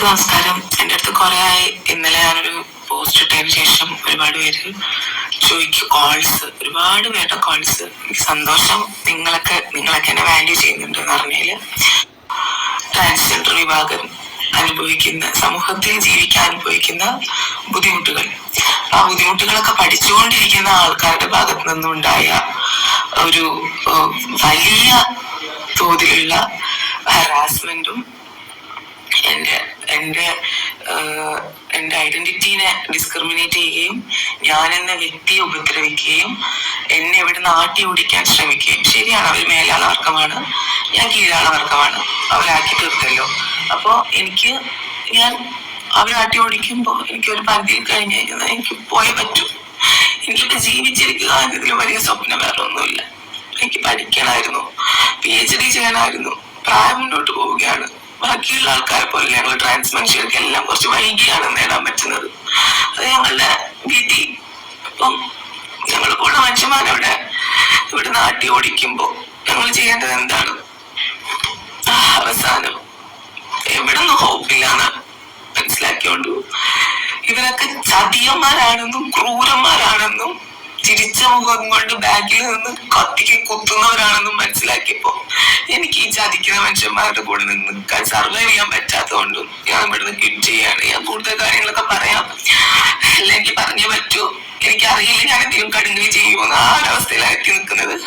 എല്ലാവർക്കും നമസ്കാരം എന്റെ അടുത്ത് കുറെ ആയി ഇന്നലെ ഞാനൊരു പോസ്റ്റ് ഇട്ടതിന് ശേഷം ഒരുപാട് പേര് ചോദിക്കും കോൾസ് ഒരുപാട് പേരുടെ കോൾസ് സന്തോഷം. നിങ്ങളൊക്കെ നിങ്ങളൊക്കെ എന്നെ വാല്യൂ ചെയ്യുന്നുണ്ട് എന്ന് പറഞ്ഞാൽ ട്രാൻസ്ജെൻഡർ വിഭാഗം അനുഭവിക്കുന്ന സമൂഹത്തിൽ ജീവിക്കാൻ അനുഭവിക്കുന്ന ബുദ്ധിമുട്ടുകൾ. ആ ബുദ്ധിമുട്ടുകളൊക്കെ പഠിച്ചുകൊണ്ടിരിക്കുന്ന ആൾക്കാരുടെ ഭാഗത്തു നിന്നുണ്ടായ ഒരു വലിയ തോതിലുള്ള ഹറാസ്മെന്റും എന്റെ എന്റെ എന്റെ ഐഡന്റിറ്റീനെ ഡിസ്ക്രിമിനേറ്റ് ചെയ്യുകയും ഞാൻ എന്ന വ്യക്തിയെ ഉപദ്രവിക്കുകയും എന്നെ ഇവിടെ നാട്ടി ഓടിക്കാൻ ശ്രമിക്കുകയും. ശരിയാണ് അവർ മേലാള വർഗമാണ് ഞാൻ കീഴാള വർഗമാണ് അവരാക്കി തീർത്തല്ലോ. അപ്പോൾ എനിക്ക് ഞാൻ അവരാട്ടി ഓടിക്കുമ്പോൾ എനിക്ക് ഒരു പരിധിയിൽ കഴിഞ്ഞ് കഴിഞ്ഞാൽ എനിക്ക് പോയേ പറ്റൂ. എനിക്ക് ജീവിച്ചിരിക്കുക എന്നതിൽ വലിയ സ്വപ്നം വേറെ ഒന്നുമില്ല എനിക്ക് പഠിക്കണമായിരുന്നു. പി എച്ച് ഡി ചെയ്യാനായിരുന്നു. പ്രായം മുന്നോട്ട് പോവുകയാണ്. ബാക്കിയുള്ള ആൾക്കാരെ പോലെ ഞങ്ങൾ ട്രാൻസ് മനുഷ്യർക്ക് എല്ലാം കുറച്ച് വൈകിയാണ് നേടാൻ പറ്റുന്നത്. അത് ഞങ്ങളുടെ വിധി. അപ്പം ഞങ്ങൾ പോണ മനുഷ്യന്മാരവിടെ ഇവിടെ നാട്ടി ഓടിക്കുമ്പോ ഞങ്ങൾ ചെയ്യേണ്ടത് എന്താണ്? അവസാനം എവിടെ നിന്ന് ഹോപ്പില്ലാന്ന് മനസ്സിലാക്കിയോണ്ടു. ഇവരൊക്കെ ചതിയന്മാരാണെന്നും ക്രൂരന്മാരാണെന്നും ചിരിച്ച മുഖം കൊണ്ട് ബാഗിൽ നിന്ന് കത്തിക്ക് കുത്തുന്നവരാണെന്നും മനസ്സിലാക്കിയപ്പോ എനിക്ക് ഈ ചതിക്കുന്ന മനുഷ്യന്മാരുടെ കൂടെ നിന്ന് നിൽക്കാൻ സർവൈവ് ചെയ്യാൻ പറ്റാത്തതുകൊണ്ടും ഞാൻ ഇവിടുന്ന് ക്വിറ്റ് ചെയ്യാണ്. ഞാൻ കൂടുതൽ കാര്യങ്ങളൊക്കെ പറയാം. എല്ലാം എനിക്ക് പറഞ്ഞേ പറ്റൂ. എനിക്കറിയില്ല ഞാൻ എന്തെങ്കിലും കടുങ്ങി ചെയ്യുമെന്ന് ആ ഒരവസ്ഥയിലായിരിക്കും നിൽക്കുന്നത്.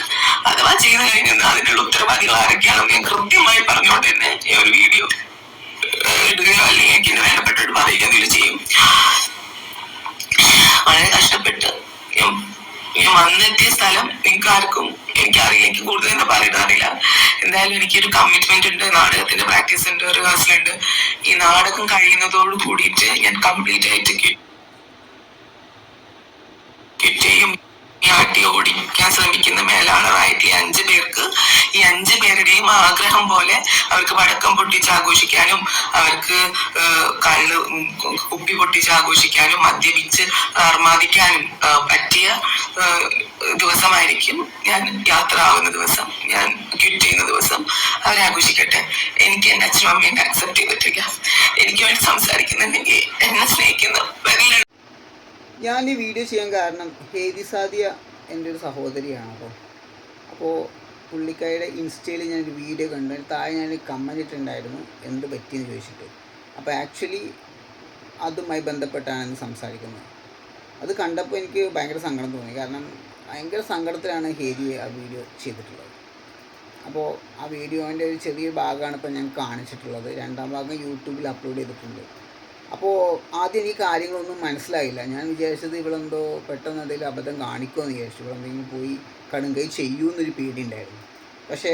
അഥവാ ചെയ്തു കഴിഞ്ഞാൽ അതിനുള്ള ഉത്തരവാദികൾ ആരൊക്കെയാണെന്ന് ഞാൻ കൃത്യമായി പറഞ്ഞുകൊണ്ട് വന്നെത്തിയ സ്ഥലം നിങ്ങൾക്ക് ആർക്കും എനിക്കറിയാം എനിക്ക് കൂടുതൽ എന്താ പറയുന്നത് അറിയില്ല. എന്തായാലും എനിക്കൊരു കമ്മിറ്റ്മെന്റ് ഉണ്ട്. നാടകത്തിന്റെ പ്രാക്ടീസ് ഉണ്ട് റിഹേഴ്സൽ ഉണ്ട്. ഈ നാടകം കഴിയുന്നതോട് കൂടിയിട്ട് ഞാൻ കംപ്ലീറ്റ് ആയിട്ട് ചെയ്യും ഈ ആട്ടി ഓടിക്കാൻ ശ്രമിക്കുന്ന മേലാളറായിട്ട് ഈ അഞ്ചു പേർക്ക് ഈ അഞ്ചു പേരുടെയും ആഗ്രഹം പോലെ അവർക്ക് വടക്കം പൊട്ടിച്ച് ആഘോഷിക്കാനും അവർക്ക് കള്ള് കുപ്പി പൊട്ടിച്ച് ആഘോഷിക്കാനും മദ്യപിച്ച് ആർമാദിക്കാനും പറ്റിയ ദിവസമായിരിക്കും ഞാൻ യാത്ര ആവുന്ന ദിവസം ഞാൻ ക്വിറ്റ് ചെയ്യുന്ന ദിവസം അവരാഘോഷിക്കട്ടെ എനിക്ക് എന്റെ അച്ഛനും അമ്മയും അക്സെപ്റ്റ് ചെയ്തിട്ടില്ല എനിക്ക് വേണ്ടി സംസാരിക്കുന്നുണ്ടെങ്കിൽ എന്നെ സ്നേഹിക്കുന്ന ഞാൻ ഈ വീഡിയോ ചെയ്യാൻ കാരണം ഹേതി സാദിയ എന്റെ ഒരു സഹോദരിയാണ് അപ്പോൾ അപ്പോൾ പുള്ളിക്കാരുടെ ഇൻസ്റ്റയിൽ ഞാനൊരു വീഡിയോ കണ്ടു. താഴെ ഞാൻ കമന്റ് ഇട്ടിട്ടുണ്ടായിരുന്നു. എന്ത് പറ്റിയെന്ന് ചോദിച്ചിട്ട്. അപ്പോൾ ആക്ച്വലി അതുമായി ബന്ധപ്പെട്ടാണ് ഇന്ന് സംസാരിക്കുന്നത്. അത് കണ്ടപ്പോൾ എനിക്ക് ഭയങ്കര സങ്കടം തോന്നി. കാരണം ഭയങ്കര സങ്കടത്തിലാണ് ഹേരി ആ വീഡിയോ ചെയ്തിട്ടുള്ളത്. അപ്പോൾ ആ വീഡിയോന്റെ ഒരു ചെറിയ ഭാഗമാണ് ഇപ്പോൾ ഞാൻ കാണിച്ചിട്ടുള്ളത്. രണ്ടാം ഭാഗം യൂട്യൂബിൽ അപ്ലോഡ് ചെയ്തിട്ടുണ്ട്. അപ്പോൾ ആദ്യം ഈ കാര്യങ്ങളൊന്നും മനസ്സിലായില്ല. ഞാൻ വിചാരിച്ചത് ഇവളെന്തോ പെട്ടെന്ന് എന്തെങ്കിലും അബദ്ധം കാണിക്കുമെന്ന് വിചാരിച്ചു. ഇവളെന്തെങ്കിലും പോയി കടുങ്കൈ ചെയ്യുമെന്നൊരു പേടി ഉണ്ടായിരുന്നു പക്ഷേ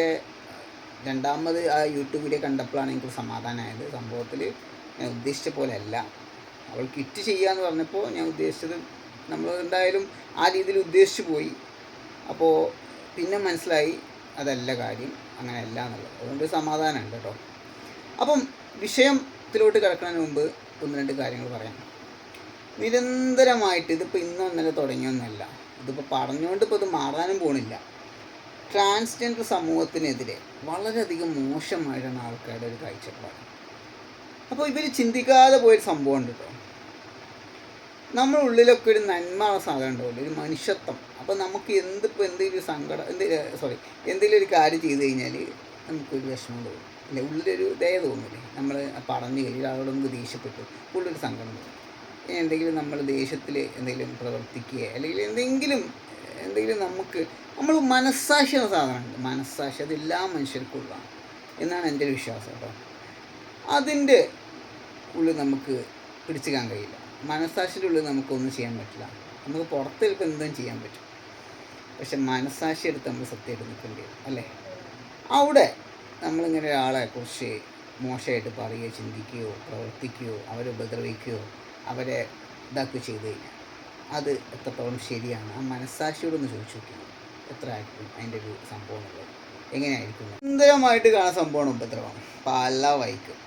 രണ്ടാമത് ആ യൂട്യൂബ് വീഡിയോ കണ്ടപ്പോഴാണ് എനിക്ക് സമാധാനമായത്. സംഭവത്തിൽ ഞാൻ ഉദ്ദേശിച്ച പോലെ അല്ല അവൾ കിറ്റ് ചെയ്യാന്ന് പറഞ്ഞപ്പോൾ ഞാൻ ഉദ്ദേശിച്ചത് നമ്മൾ എന്തായാലും ആ രീതിയിൽ ഉദ്ദേശിച്ചു പോയി. അപ്പോൾ പിന്നെ മനസ്സിലായി അതല്ല കാര്യം അങ്ങനെയല്ല എന്നുള്ളത്. അതുകൊണ്ട് സമാധാനമുണ്ട് കേട്ടോ. അപ്പം വിഷയത്തിലോട്ട് കിടക്കുന്നതിന് മുമ്പ് ഒന്ന് രണ്ട് കാര്യങ്ങൾ പറയാം. നിരന്തരമായിട്ട് ഇതിപ്പോൾ ഇന്നും ഇന്നലെ തുടങ്ങിയൊന്നുമല്ല. ഇതിപ്പോൾ പറഞ്ഞുകൊണ്ട് ഇപ്പോൾ ഇത് മാറാനും പോണില്ല. ട്രാൻസ്ജെൻഡർ സമൂഹത്തിനെതിരെ വളരെയധികം മോശമായിട്ടാണ് ആൾക്കാരുടെ ഒരു കാഴ്ചപ്പാട്. അപ്പോൾ ഇവർ ചിന്തിക്കാതെ പോയൊരു സംഭവം ഉണ്ട് കേട്ടോ നമ്മുടെ ഉള്ളിലൊക്കെ ഒരു നന്മ സാധനം ഉണ്ടാവില്ല ഒരു മനുഷ്യത്വം. അപ്പോൾ നമുക്ക് എന്തിപ്പോൾ എന്തെങ്കിലും സങ്കടം എന്ത് സോറി എന്തെങ്കിലും ഒരു കാര്യം ചെയ്ത് കഴിഞ്ഞാൽ നമുക്കൊരു വിഷമം തോന്നും. അല്ലെ ഉള്ളിലൊരു ദയ തോന്നില്ലേ? നമ്മൾ പറഞ്ഞു കഴിഞ്ഞാൽ ഒരാളോട് നമുക്ക് ദേഷ്യപ്പെട്ടു. ഉള്ളൊരു സങ്കടം തോന്നും. എന്തെങ്കിലും നമ്മൾ ദേഷ്യത്തിൽ എന്തെങ്കിലും പ്രവർത്തിക്കുക അല്ലെങ്കിൽ എന്തെങ്കിലും എന്തെങ്കിലും നമുക്ക് നമ്മൾ മനസ്സാക്ഷി എന്ന സാധനമുണ്ട്. മനസ്സാക്ഷി അതെല്ലാ മനുഷ്യർക്കുള്ളതാണ്. എന്നാണ് എന്റെ ഒരു വിശ്വാസം കേട്ടോ. അതിന്റെ ഉള്ളിൽ നമുക്ക് പിടിച്ചിക്കാൻ കഴിയില്ല. മനസ്സാക്ഷിന്റെ ഉള്ളിൽ നമുക്കൊന്നും ചെയ്യാൻ പറ്റില്ല. നമുക്ക് പുറത്ത് ചിലപ്പോൾ എന്തും ചെയ്യാൻ പറ്റും. പക്ഷെ മനസ്സാക്ഷി എടുത്ത് നമ്മൾ സത്യമായിട്ട് നിൽക്കേണ്ടി വരും അല്ലേ? അവിടെ നമ്മളിങ്ങനെ ഒരാളെ കുറിച്ച് മോശമായിട്ട് പറയുകയോ ചിന്തിക്കുകയോ പ്രവർത്തിക്കുകയോ അവരെ ഉപദ്രവിക്കുകയോ അവരെ ഇതാക്കുകയോ ചെയ്ത് കഴിഞ്ഞാൽ അത് എത്രത്തോളം ശരിയാണ്? ആ മനസ്സാക്ഷിയോടൊന്ന് ചോദിച്ചു നോക്കിയാൽ എത്ര ആയിരിക്കും അതിന്റെ ഒരു സംഭവം എങ്ങനെയായിരിക്കും? സുന്ദരമായിട്ട് കാണാൻ സംഭവമാണ് ഉപദ്രവം. പല വൈക്കും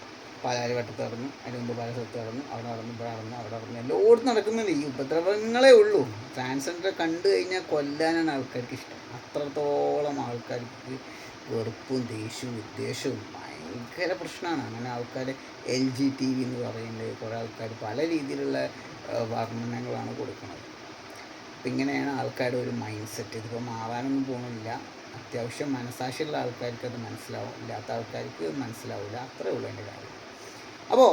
പാലാരി വട്ടത്ത് നടന്നു. അതിന് മുമ്പ് പല സ്ഥലത്ത് നടന്നു. അവിടെ നടന്നു ഇവിടെ നടന്നു അവിടെ നടന്നു. എല്ലായിടത്തും നടക്കുന്നുണ്ട്. ഈ ഉപദ്രവങ്ങളേ ഉള്ളൂ. ട്രാൻസ്ജെൻഡറെ കണ്ടു കഴിഞ്ഞാൽ കൊല്ലാനാണ് ആൾക്കാർക്ക് ഇഷ്ടം. അത്രത്തോളം ആൾക്കാർക്ക് വെറുപ്പും ദേഷ്യവും വിദ്വേഷവും ഭയങ്കര പ്രശ്നമാണ്. അങ്ങനെ ആൾക്കാർ എൽ ജി ടി വി എന്ന് പറയുന്നത് കുറേ ആൾക്കാർ പല രീതിയിലുള്ള വർണനങ്ങളാണ് കൊടുക്കുന്നത്. അപ്പം ഇങ്ങനെയാണ് ആൾക്കാരുടെ ഒരു മൈൻഡ് സെറ്റ് ഇതിപ്പോൾ മാറാനൊന്നും പോകുന്നില്ല അത്യാവശ്യം മനസാക്ഷിയുള്ള ആൾക്കാർക്ക് അത് മനസ്സിലാവും. ഇല്ലാത്ത ആൾക്കാർക്ക് മനസ്സിലാവില്ല അത്രേ ഉള്ളൂ എന്റെ കാര്യം. അപ്പോൾ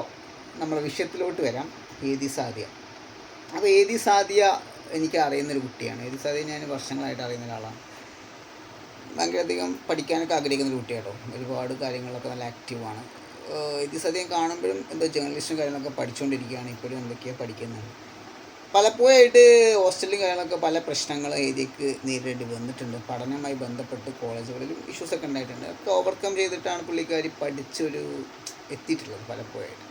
നമ്മൾ വിഷയത്തിലോട്ട് വരാം. ഏതി സാധ്യ. അപ്പോൾ ഏതി സാധ്യ എനിക്ക് അറിയുന്നൊരു കുട്ടിയാണ്. ഏതി സാധ്യ ഞാൻ വർഷങ്ങളായിട്ട് അറിയുന്ന ഒരാളാണ്. ഭയങ്കരധികം പഠിക്കാനൊക്കെ ആഗ്രഹിക്കുന്ന ഒരു കുട്ടിയാട്ടോ. ഒരുപാട് കാര്യങ്ങളൊക്കെ നല്ല ആക്റ്റീവാണ് ഇത് സദ്യം കാണുമ്പോഴും എന്തോ ജേർണലിസ്റ്റും കാര്യങ്ങളൊക്കെ പഠിച്ചുകൊണ്ടിരിക്കുകയാണ് ഇപ്പോഴും എന്തൊക്കെയാണ് പഠിക്കുന്നത്? പലപ്പോഴായിട്ട് ഹോസ്റ്റലിലും കാര്യങ്ങളൊക്കെ പല പ്രശ്നങ്ങൾ ഏരിയക്ക് നേരിടേണ്ടി വന്നിട്ടുണ്ട്. പഠനവുമായി ബന്ധപ്പെട്ട് കോളേജുകളിലും ഇഷ്യൂസൊക്കെ ഉണ്ടായിട്ടുണ്ട്. അതൊക്കെ ഓവർകം ചെയ്തിട്ടാണ് പുള്ളിക്കാരി പഠിച്ചൊരു എത്തിയിട്ടുള്ളത് പലപ്പോഴായിട്ട്.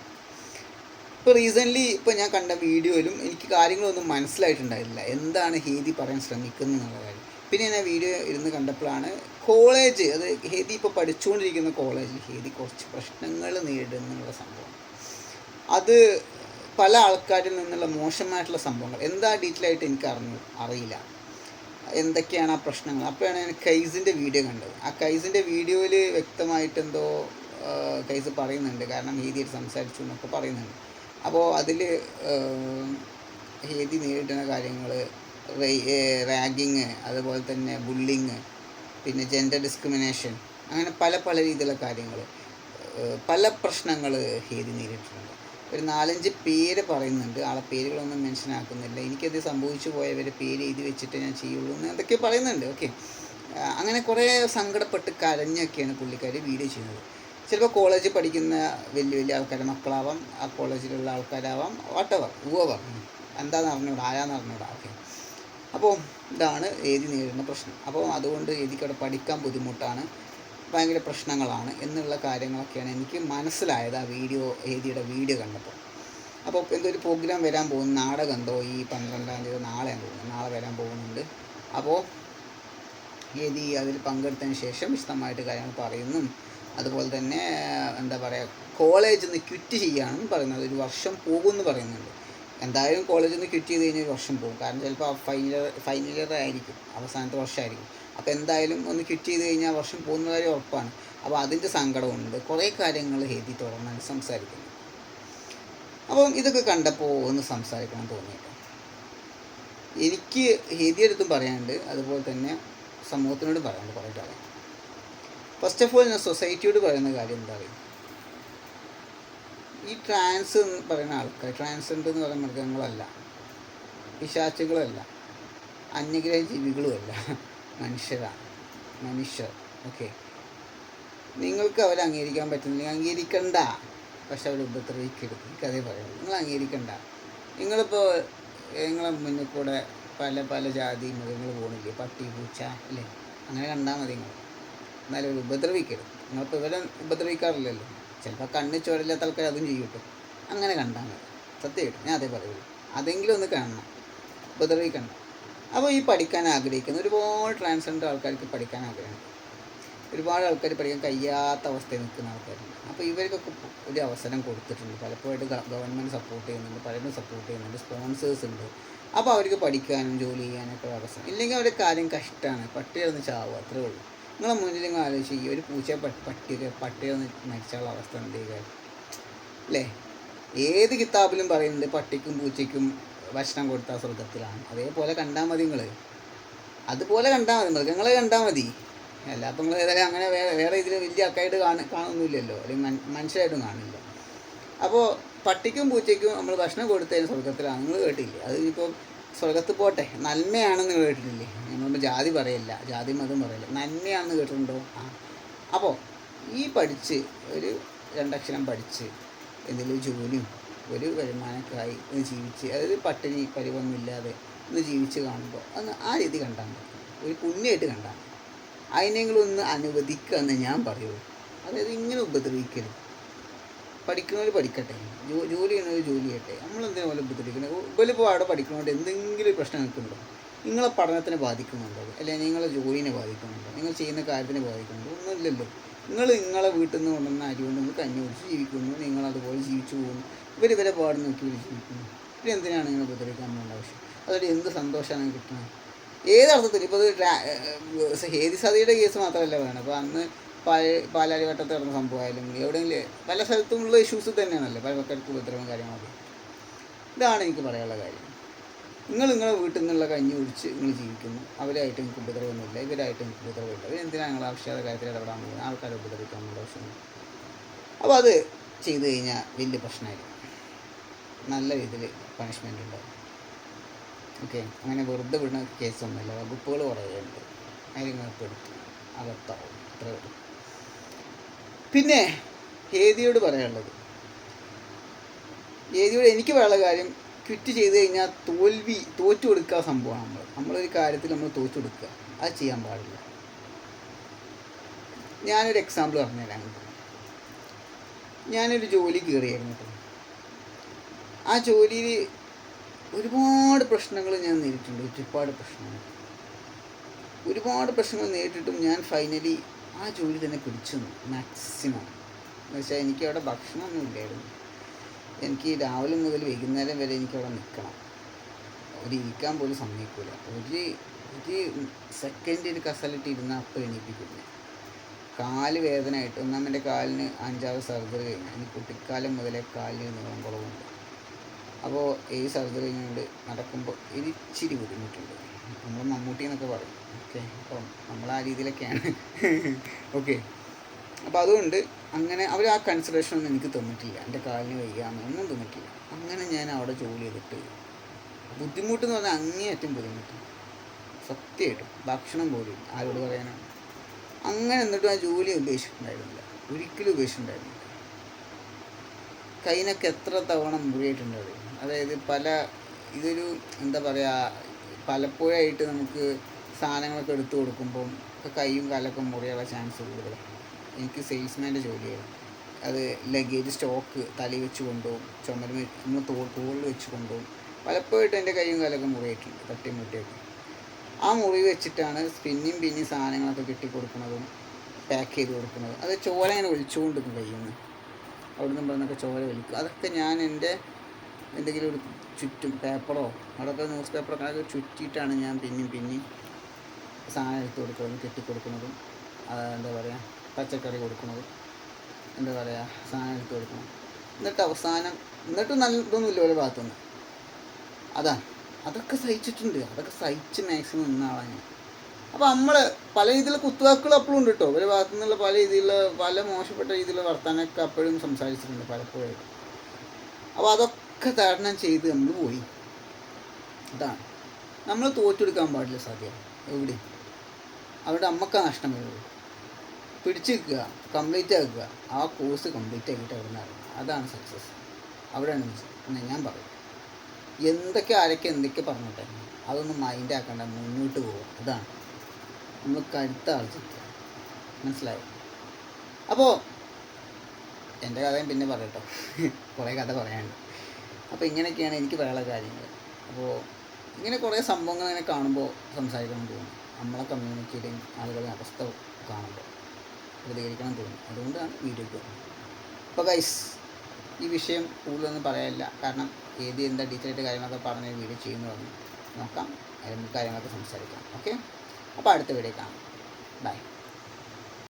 ഇപ്പോൾ റീസെന്റ്ലി ഇപ്പോൾ ഞാൻ കണ്ട വീഡിയോയിലും എനിക്ക് കാര്യങ്ങളൊന്നും മനസ്സിലായിട്ടുണ്ടായില്ല എന്താണ് ഹീതി പറയാൻ ശ്രമിക്കുന്നത് എന്നുള്ള കാര്യം. പിന്നെ ഞാൻ വീഡിയോ ഇരുന്ന് കണ്ടപ്പോഴാണ് കോളേജ് അത് ഹേതി ഇപ്പോൾ പഠിച്ചുകൊണ്ടിരിക്കുന്ന കോളേജിൽ ഹേതി കുറച്ച് പ്രശ്നങ്ങൾ നേരിടുന്നുള്ള സംഭവം. അത് പല ആൾക്കാരിൽ നിന്നുള്ള മോശമായിട്ടുള്ള സംഭവങ്ങൾ. എന്താ ഡീറ്റെയിൽ ആയിട്ട് എനിക്ക് അറിഞ്ഞു അറിയില്ല. എന്തൊക്കെയാണ് ആ പ്രശ്നങ്ങൾ? അപ്പോഴാണ് ഞാൻ കൈസിന്റെ വീഡിയോ കണ്ടത്. ആ കൈസിന്റെ വീഡിയോയിൽ വ്യക്തമായിട്ട് എന്തോ കൈസ് പറയുന്നുണ്ട്. കാരണം ഹേദിയായിട്ട് സംസാരിച്ചു എന്നൊക്കെ പറയുന്നുണ്ട്. അപ്പോൾ അതിൽ ഹേതി നേരിടുന്ന കാര്യങ്ങൾ റാഗിങ് അതുപോലെ തന്നെ ബുള്ളിങ് പിന്നെ ജെൻഡർ ഡിസ്ക്രിമിനേഷൻ അങ്ങനെ പല പല രീതിയിലുള്ള കാര്യങ്ങൾ പല പ്രശ്നങ്ങൾ ഹേതി നേരിട്ടിട്ടുണ്ട്. ഒരു നാലഞ്ച് പേര് പറയുന്നുണ്ട്. ആളെ പേരുകളൊന്നും മെൻഷൻ ആക്കുന്നില്ല. എനിക്കത് സംഭവിച്ചു പോയവരെ പേര് എഴുതി വെച്ചിട്ട് ഞാൻ ചെയ്യുള്ളൂ എന്ന് എന്തൊക്കെ പറയുന്നുണ്ട്. ഓക്കെ. അങ്ങനെ കുറേ സങ്കടപ്പെട്ട് കരഞ്ഞൊക്കെയാണ് പുള്ളിക്കാർ വീഡിയോ ചെയ്യുന്നത്. ചിലപ്പോൾ കോളേജിൽ പഠിക്കുന്ന വലിയ വലിയ ആൾക്കാർ മക്കളാവാം ആ കോളേജിലുള്ള ആൾക്കാരാവാം വാട്ടവർ ഊവർ എന്താണെന്ന് അറിഞ്ഞൂടാ ആരാന്ന് അറിഞ്ഞൂടാ. ഓക്കെ. അപ്പോൾ ഇതാണ് എഴുതി നേരിടുന്ന പ്രശ്നം. അപ്പോൾ അതുകൊണ്ട് ഏതിക്കവിടെ പഠിക്കാൻ ബുദ്ധിമുട്ടാണ്. ഭയങ്കര പ്രശ്നങ്ങളാണ് എന്നുള്ള കാര്യങ്ങളൊക്കെയാണ് എനിക്ക് മനസ്സിലായത് ആ വീഡിയോ എഴുതിയുടെ വീഡിയോ കണ്ടപ്പോൾ. അപ്പോൾ എന്തോ ഒരു പ്രോഗ്രാം വരാൻ പോകുന്ന? നാടകം എന്തോ ഈ പന്ത്രണ്ടാം തീയതി നാളെ തോന്നുന്നു നാളെ വരാൻ പോകുന്നുണ്ട്. അപ്പോൾ എഴുതി അതിൽ പങ്കെടുത്തതിന് ശേഷം വിശദമായിട്ട് കാര്യങ്ങൾ പറയുന്നു. അതുപോലെ തന്നെ എന്താ പറയുക കോളേജിൽ നിന്ന് ക്വിറ്റ് ചെയ്യുകയാണെന്ന് പറയുന്നത് ഒരു വർഷം പോകുമെന്ന് പറയുന്നുണ്ട്. എന്തായാലും കോളേജിൽ നിന്ന് ക്വിറ്റ് കഴിഞ്ഞാൽ ഒരു വർഷം പോകും. കാരണം ചിലപ്പോൾ ഫൈനൽ ഫൈനൽ ഇയർ ആയിരിക്കും. അവസാനത്തെ വർഷമായിരിക്കും അപ്പോൾ എന്തായാലും ഒന്ന് ക്വിറ്റ് ചെയ്ത് കഴിഞ്ഞാൽ വർഷം പോകുന്ന കാര്യം ഉറപ്പാണ്. അപ്പോൾ അതിന്റെ സങ്കടമുണ്ട്. കുറേ കാര്യങ്ങൾ ഹേതി തുറന്നാണ് സംസാരിക്കുന്നത്. അപ്പം ഇതൊക്കെ കണ്ടപ്പോൾ ഒന്ന് സംസാരിക്കണം തോന്നിയിട്ട് എനിക്ക് ഹേതിയെടുത്തും പറയാനുണ്ട്. അതുപോലെ തന്നെ സമൂഹത്തിനോട് പറയാനുണ്ട്. കുറേ കാര്യം ഫസ്റ്റ് ഓഫ് ഓൾ ഞാൻ സൊസൈറ്റിയോട് പറയുന്ന കാര്യം എന്താ പറയുക ഈ ട്രാൻസ് എന്ന് പറയുന്ന ആൾക്കാർ ട്രാൻസ്ജെൻഡർ എന്ന് പറയുന്ന മൃഗങ്ങളല്ല. പിശാച്ചുകളല്ല അന്യഗ്രഹ ജീവികളുമല്ല മനുഷ്യരാണ് മനുഷ്യർ. ഓക്കെ. നിങ്ങൾക്ക് അവരെ അംഗീകരിക്കാൻ പറ്റുന്നില്ല. അംഗീകരിക്കണ്ട. പക്ഷെ അവർ ഉപദ്രവിക്കരുത്. എനിക്കതേ പറയുള്ളൂ. നിങ്ങൾ അംഗീകരിക്കണ്ട. നിങ്ങളിപ്പോൾ നിങ്ങളെ മുന്നിൽ കൂടെ പല പല ജാതി മൃഗങ്ങൾ പോകണില്ലേ പട്ടി പൂച്ച അല്ലേ? അങ്ങനെ കണ്ടാൽ മതി നിങ്ങൾ. എന്നാലും ഉപദ്രവിക്കരുത്. നിങ്ങളിപ്പോൾ ഇവരെ ഉപദ്രവിക്കാറില്ലല്ലോ. ചിലപ്പോൾ കണ്ണ് ചോരല്ലാത്ത ആൾക്കാർ അതും ചെയ്യും കേട്ടോ. അങ്ങനെ കണ്ടാൽ മതി. സത്യമായിട്ട് ഞാൻ അതേ പറയുള്ളൂ. അതെങ്കിലും ഒന്ന് കാണണം. ഉപദ്രവിക്കണ്ട. അപ്പോൾ ഈ പഠിക്കാൻ ആഗ്രഹിക്കുന്ന ഒരുപാട് ട്രാൻസ്ജെൻഡർ ആൾക്കാർക്ക് പഠിക്കാൻ ആഗ്രഹമുണ്ട്. ഒരുപാട് ആൾക്കാർ പഠിക്കാൻ കഴിയാത്ത അവസ്ഥയിൽ നിൽക്കുന്ന ആൾക്കാരുണ്ട്. അപ്പോൾ ഇവർക്കൊക്കെ ഒരു അവസരം കൊടുത്തിട്ടുണ്ട്. പലപ്പോഴായിട്ട് ഗവൺമെന്റ് സപ്പോർട്ട് ചെയ്യുന്നുണ്ട് പലരും സപ്പോർട്ട് ചെയ്യുന്നുണ്ട് സ്പോൺസേഴ്സ് ഉണ്ട്. അപ്പോൾ അവർക്ക് പഠിക്കാനും ജോലി ചെയ്യാനൊക്കെ അവസരം. ഇല്ലെങ്കിൽ അവരുടെ കാര്യം കഷ്ടമാണ് പട്ടിയൊന്ന് ചാവും അത്രേ ഉള്ളൂ. നിങ്ങളെ മുന്നിൽ നിങ്ങൾ ആലോചിച്ച് ഈ ഒരു പൂച്ച പട്ടിയൊക്കെ പട്ടിയൊന്ന് മരിച്ചാലുള്ള അവസ്ഥ എന്ത് ചെയ്യുക? അല്ലേ? ഏത് കിതാബിലും പറയുന്നുണ്ട് പട്ടിക്കും പൂച്ചയ്ക്കും ഭക്ഷണം കൊടുത്താൽ സ്വർഗത്തിലാണ് അതേപോലെ കണ്ടാൽ മതി നിങ്ങൾ അതുപോലെ കണ്ടാൽ മതി. മൃഗങ്ങളെ കണ്ടാൽ മതി. അല്ല അപ്പം നിങ്ങൾ ഏതായാലും അങ്ങനെ വേറെ വേറെ ഇതിൽ വലിയ അക്കായിട്ട് കാണ കാണുന്നില്ലല്ലോ. അല്ലെങ്കിൽ മനുഷ്യരായിട്ടും കാണില്ല. അപ്പോൾ പട്ടിക്കും പൂച്ചയ്ക്കും നമ്മൾ ഭക്ഷണം കൊടുത്തതിന് സ്വർഗത്തിലാണ് നിങ്ങൾ കേട്ടില്ലേ? അത് സ്വർഗത്ത് പോട്ടെ. നന്മയാണെന്ന് കേട്ടിട്ടില്ലേ? നമ്മളിപ്പോൾ ജാതി പറയില്ല. ജാതി മതം പറയില്ല. നന്മയാണെന്ന് കേട്ടിട്ടുണ്ടോ? ആ. അപ്പോൾ ഈ പഠിച്ച് ഒരു രണ്ടക്ഷരം പഠിച്ച് എന്തെങ്കിലും ജോലിയും ഒരു വരുമാനക്കായി ഒന്ന് ജീവിച്ച് അതായത് പട്ടിണി പരിവൊന്നുമില്ലാതെ ഒന്ന് ജീവിച്ച് കാണുമ്പോൾ ഒന്ന് ആ രീതി കണ്ടാൽ മതി. ഒരു പുണ്യമായിട്ട് കണ്ടാൽ മതി. അതിനെങ്കിലും ഒന്ന് അനുവദിക്കുക എന്ന് ഞാൻ പറയുള്ളൂ. അതായത് ഇങ്ങനെ ഉപദ്രവിക്കരുത്. പഠിക്കുന്നവർ പഠിക്കട്ടെ. ജോലി ചെയ്യുന്നവർ ജോലി ചെയ്യട്ടെ. നമ്മളെന്തിനാ പോലെ ബുദ്ധിമുട്ടിക്കണേ ഇവലിപ്പോൾ അവിടെ പഠിക്കുന്നതുകൊണ്ട് എന്തെങ്കിലും പ്രശ്നം നിൽക്കുന്നുണ്ടോ നിങ്ങളെ പഠനത്തിനെ ബാധിക്കുന്നുണ്ടോ? അല്ലെങ്കിൽ നിങ്ങളെ ജോലിനെ ബാധിക്കുന്നുണ്ടോ? നിങ്ങൾ ചെയ്യുന്ന കാര്യത്തിനെ ബാധിക്കുന്നുണ്ടോ? ഒന്നുമില്ലല്ലോ. നിങ്ങൾ നിങ്ങളെ വീട്ടിൽ നിന്ന് കൊണ്ടുവന്ന അരി കൊണ്ട് നിങ്ങൾ കഞ്ഞി കുടിച്ച് ജീവിക്കുന്നു. നിങ്ങൾ അതുപോലെ ജീവിച്ചു പോകുന്നു. ഇവർ ഇവരെ പാട് നോക്കി ഇവർ ജീവിക്കുന്നു. പിന്നെ എന്തിനാണ് നിങ്ങൾ ഉപദ്രവിക്കാൻ പോകേണ്ട ആവശ്യം? അതുകൊണ്ട് എന്ത് സന്തോഷമാണ് കിട്ടുന്നത് ഏത് അർത്ഥത്തിൽ? ഇപ്പോൾ ഹേതി സതിയുടെ കേസ് മാത്രമല്ല വേണം അപ്പോൾ അന്ന് പാല പാലാരിവട്ടത്ത് നടന്ന സംഭവമായാലും എവിടെയെങ്കിലും പല സ്ഥലത്തുമുള്ള ഇഷ്യൂസ് തന്നെയാണല്ലോ. പല മക്കൾക്ക് ഉപദ്രവം കാര്യങ്ങളൊക്കെ. ഇതാണ് എനിക്ക് പറയാനുള്ള കാര്യം. നിങ്ങൾ നിങ്ങളെ വീട്ടിൽ നിന്നുള്ള കഞ്ഞി കുടിച്ച് നിങ്ങൾ ജീവിക്കുന്നു. അവരായിട്ട് എനിക്ക് ഉപദ്രവമൊന്നുമില്ല. ഇവരായിട്ട് എനിക്ക് ഉപദ്രവമില്ല. ഇവർ എന്തിനാണ് നിങ്ങൾ ആവശ്യമായ കാര്യത്തിൽ ഇടപെടാൻ പോകുന്നത്? ആൾക്കാരെ ഉപദ്രവിക്കാനുള്ള ആവശ്യമില്ല അപ്പോൾ അത് ചെയ്തു കഴിഞ്ഞാൽ വലിയ പ്രശ്നമായിരിക്കും. നല്ല രീതിയിൽ പണിഷ്മെന്റ് ഉണ്ടാവും. ഓക്കെ അങ്ങനെ വെറുതെ വിടുന്ന കേസൊന്നുമില്ല വകുപ്പുകൾ കുറേ ഉണ്ട് അതിലിങ്ങനെ എടുത്തു അകത്താവും. അത്ര വരും പിന്നെ ഹേദിയോട് പറയാനുള്ളത്. ഹേദിയോട് എനിക്ക് പറയാനുള്ള കാര്യം ക്വിറ്റ് ചെയ്ത് കഴിഞ്ഞാൽ തോൽവി തോറ്റു കൊടുക്കുക സംഭവമാണ് നമ്മൾ നമ്മളൊരു കാര്യത്തിൽ നമ്മൾ തോറ്റു കൊടുക്കുക. അത് ചെയ്യാൻ പാടില്ല. ഞാനൊരു എക്സാമ്പിൾ പറഞ്ഞുതരാം. ഞാനൊരു ജോലി കയറിയായിരുന്നു ആ ജോലിയിൽ ഒരുപാട് പ്രശ്നങ്ങൾ ഞാൻ നേരിട്ടുണ്ട്. ഒരുപാട് പ്രശ്നങ്ങൾ. ഒരുപാട് പ്രശ്നങ്ങൾ നേരിട്ടിട്ടും ഞാൻ ഫൈനലി ആ ജോലി തന്നെ പിടിച്ചു മാക്സിമം എന്ന് വെച്ചാൽ എനിക്ക് അവിടെ ഭക്ഷണമൊന്നും ഇല്ലായിരുന്നു എനിക്ക് രാവിലെ മുതൽ വൈകുന്നേരം വരെ എനിക്ക് അവിടെ നിൽക്കണം ഒരു ഇരിക്കാൻ പോലും സമ്മതിക്കില്ല ഒരു ഒരു സെക്കൻഡ് ഒരു കസലിട്ട് ഇരുന്നാൽ അപ്പം എണീപ്പിക്കില്ല കാൽ വേദനയായിട്ട് ഒന്നാമന്റെ കാലിന് അഞ്ചാറ് സർജറി കഴിഞ്ഞു. എനിക്ക് കുട്ടിക്കാലം മുതലേ കാലിന് നീളം കുറവുണ്ട്. അപ്പോൾ ഈ സർജറി കഴിഞ്ഞുകൊണ്ട് നടക്കുമ്പോൾ ഇച്ചിരി ബുദ്ധിമുട്ടുണ്ട്. നമ്മൾ മമ്മൂട്ടി എന്നൊക്കെ പറയും. ഓക്കെ അപ്പം നമ്മൾ ആ രീതിയിലൊക്കെയാണ്. ഓക്കെ. അപ്പോൾ അതുകൊണ്ട് അങ്ങനെ അവർ ആ കൺസിഡറേഷൻ ഒന്നും എനിക്ക് തന്നിട്ടില്ല. എന്റെ കാലിന് വയ്യാന്നൊന്നും തന്നിട്ടില്ല. അങ്ങനെ ഞാൻ അവിടെ ജോലി ചെയ്തിട്ട് ബുദ്ധിമുട്ടെന്ന് പറഞ്ഞാൽ അങ്ങേയറ്റം ബുദ്ധിമുട്ട്. സത്യമായിട്ടും. ഭക്ഷണം പോലും ആരോട് പറയാനാണ് അങ്ങനെ എന്നിട്ടും ആ ജോലി ഉപേക്ഷിച്ചിട്ടുണ്ടായിരുന്നില്ല. ഒരിക്കലും ഉപേക്ഷിച്ചിട്ടുണ്ടായിരുന്നില്ല. കൈനൊക്കെ എത്ര തവണ മുറിയായിട്ടുണ്ടായിരുന്നു അതായത് പല ഇതൊരു എന്താ പറയുക പലപ്പോഴായിട്ട് നമുക്ക് സാധനങ്ങളൊക്കെ എടുത്തു കൊടുക്കുമ്പം ഒക്കെ കൈയും കാലൊക്കെ മുറിയാനുള്ള ചാൻസ് കൂടുതലാണ് എനിക്ക് സെയിൽസ്മാന്റെ ജോലിയാണ്. അത് ലഗേജ് സ്റ്റോക്ക് തലയിൽ വെച്ച് കൊണ്ടുപോകും ചുമര് നമ്മൾ തോൾ തോളിൽ വെച്ച് കൊണ്ടുപോകും. പലപ്പോഴായിട്ട് എന്റെ കൈയും കാലൊക്കെ മുറിയായിട്ടുണ്ട് തട്ടി മുട്ടിയൊക്കെ. ആ മുറി വെച്ചിട്ടാണ് പിന്നെയും പിന്നെയും സാധനങ്ങളൊക്കെ കെട്ടി കൊടുക്കുന്നതും പാക്ക് ചെയ്ത് കൊടുക്കുന്നതും. അത് ചോര ഇങ്ങനെ ഒഴിച്ചുകൊണ്ടിരിക്കും കയ്യിൽ നിന്ന് അവിടെ നിന്ന് പറഞ്ഞൊക്കെ ചോര വലിക്കും അതൊക്കെ ഞാൻ എന്റെ എന്തെങ്കിലും ഒരു ചുറ്റും പേപ്പറോ അതൊക്കെ ന്യൂസ് പേപ്പറൊക്കെ ചുറ്റിയിട്ടാണ് ഞാൻ പിന്നെയും പിന്നെയും സാധനം എടുത്ത് കൊടുക്കുന്നതും കെട്ടിക്കൊടുക്കുന്നതും എന്താ പറയുക പച്ചക്കറി കൊടുക്കുന്നതും. എന്താ പറയുക സാധനം എടുത്ത് കൊടുക്കണം എന്നിട്ട് അവസാനം എന്നിട്ട് നല്ല ഇതൊന്നുമില്ല ഒരു ഭാഗത്തുനിന്ന്. അതാ അതൊക്കെ സഹിച്ചിട്ടുണ്ട്. അതൊക്കെ സഹിച്ച് മാക്സിമം നിന്ന ആളാണ് ഞാൻ. അപ്പോൾ നമ്മൾ പല രീതിയിലുള്ള കുത്തുവാക്കുകൾ അപ്പോഴും ഉണ്ട് കേട്ടോ ഒരു ഭാഗത്തു നിന്നുള്ള പല രീതിയിലുള്ള പല മോശപ്പെട്ട രീതിയിലുള്ള വർത്തമാനമൊക്കെ അപ്പോഴും സംസാരിച്ചിട്ടുണ്ട് പലപ്പോഴും. അപ്പോൾ അതൊക്കെ തരണം ചെയ്ത് നമ്മൾ പോയി. അതാണ്. നമ്മൾ തോറ്റെടുക്കാൻ പാടില്ല സാധ്യ എവിടെ? അവിടെ അമ്മയ്ക്ക് നഷ്ടം വരുള്ളൂ. പിടിച്ചു നിൽക്കുക കംപ്ലീറ്റ് ആക്കുക. ആ കോഴ്സ് കംപ്ലീറ്റ് ആക്കിയിട്ട് അവിടെ നിന്ന് അതാണ് സക്സസ് അവിടെയാണ് വിജയം. എന്ന് ഞാൻ പറയും. എന്തൊക്കെ ആരൊക്കെ എന്തൊക്കെ പറഞ്ഞോട്ടെ അതൊന്നും മൈൻഡ് ആക്കണ്ട മുന്നോട്ട് പോകുക അതാണ്. നമ്മൾ കരുത്ത ആർജിക്കുക. മനസ്സിലായോ? അപ്പോൾ എന്റെ കഥയും പിന്നെ പറയട്ടോ. കുറേ കഥ പറയാനുണ്ട്. അപ്പോൾ ഇങ്ങനെയൊക്കെയാണ് എനിക്ക് പറയാനുള്ള കാര്യങ്ങൾ അപ്പോൾ ഇങ്ങനെ കുറേ സംഭവങ്ങൾ ഇങ്ങനെ കാണുമ്പോൾ സംസാരിക്കണം തോന്നും. നമ്മളെ കമ്മ്യൂണിറ്റിയുടെയും ആളുകളുടെ അവസ്ഥ കാണുമ്പോൾ പ്രതികരിക്കണം തോന്നും. അതുകൊണ്ടാണ് വീഡിയോ വരുന്നത് അപ്പോൾ ഗൈസ് ഈ വിഷയം കൂടുതലൊന്നും പറയാനില്ല. കാരണം ഏത് എന്താ ഡീറ്റെയിൽഡ് കാര്യങ്ങളൊക്കെ പറഞ്ഞ് വീഡിയോ ചെയ്യുന്നു പറഞ്ഞു നോക്കാം അതിന്റെ കാര്യങ്ങളൊക്കെ സംസാരിക്കാം. ഓക്കെ അപ്പോൾ അടുത്ത വീഡിയോ കാണാം. ബൈ